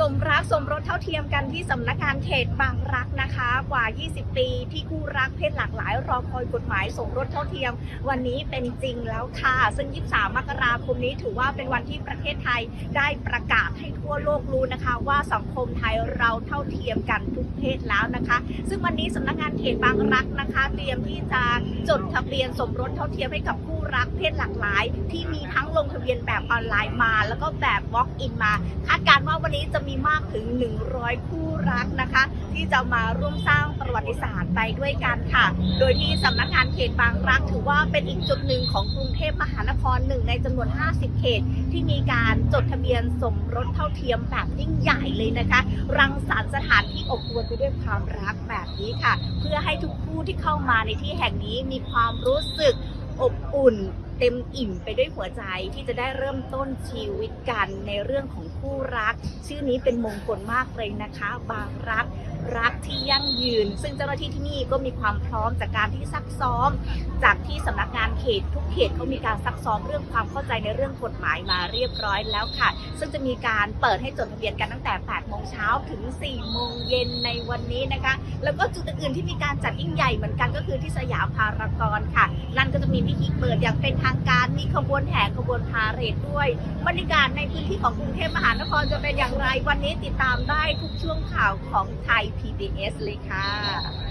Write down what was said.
สมรักสมรสเท่าเทียมกันที่สำนักงานเขตบางรักนะคะ กว่า 20 ปีที่คู่รักเพศหลากหลายรอคอยกฎหมายสมรสเท่าเทียม วันนี้เป็นจริงแล้วค่ะ ซึ่ง 23 มกราคมนี้ถือว่าเป็นวันที่ประเทศไทยได้ประกาศให้ทั่วโลกรู้นะคะ ว่าสังคมไทยเราเท่าเทียมกันทุกเพศแล้วนะคะ ซึ่งวันนี้สำนักงานเขตบางรักนะคะ เตรียมที่จะจดทะเบียนสมรสเท่าเทียมให้กับคู่รักเพศหลากหลายที่มีทั ลงทะเบียนแบบออนไลน์มา แล้วก็แบบ walk in มา คาดการณ์ว่าวันนี้จะมีมากถึง 100 คู่รักนะคะ ที่จะมาร่วมสร้างประวัติศาสตร์ไปด้วยกันค่ะ โดยที่สำนักงานเขตบางรัก ถือว่าเป็นอีกจุดหนึ่งของกรุงเทพมหานครหนึ่งในจำนวน 50 เขต ที่มีการจดทะเบียนสมรสเท่าเทียมแบบยิ่งใหญ่เลยนะคะ รังสรรค์สถานที่อบอวลไปด้วยความรักแบบนี้ค่ะ เพื่อให้ทุกคู่ที่เข้ามาในที่แห่งนี้มีความรู้สึก อบอุ่น เต็มอิ่มไปด้วยหัวใจที่จะได้เริ่มต้นชีวิตกันในเรื่องของคู่รัก ชื่อนี้เป็นมงคลมากเลยนะคะ บางรักรักที่ยั่งยืน ซึ่งเจ้าหน้าที่ที่นี่ก็มีความพร้อมจากการที่ซักซ้อม จากที่สำนัก เขตทุกเขตเขามีการซักซ้อมเรื่องความเข้าใจในเรื่องกฎหมายมาเรียบร้อยแล้วค่ะ ซึ่งจะมีการเปิดให้จดทะเบียนกันตั้งแต่ 8 โมงเช้าถึง 4 โมงเย็นในวันนี้นะคะ แล้วก็จุดอื่นๆที่มีการจัดยิ่งใหญ่เหมือนกันก็คือที่สยามพารากอนค่ะ นั่นก็จะมีพิธีเปิดอย่างเป็นทางการ มีขบวนแห่ขบวนพาเหรดด้วย บรรยากาศในพื้นที่ของกรุงเทพมหานครจะเป็นอย่างไรวันนี้ติดตามได้ทุกช่วงข่าวของไทย PBS เลยค่ะ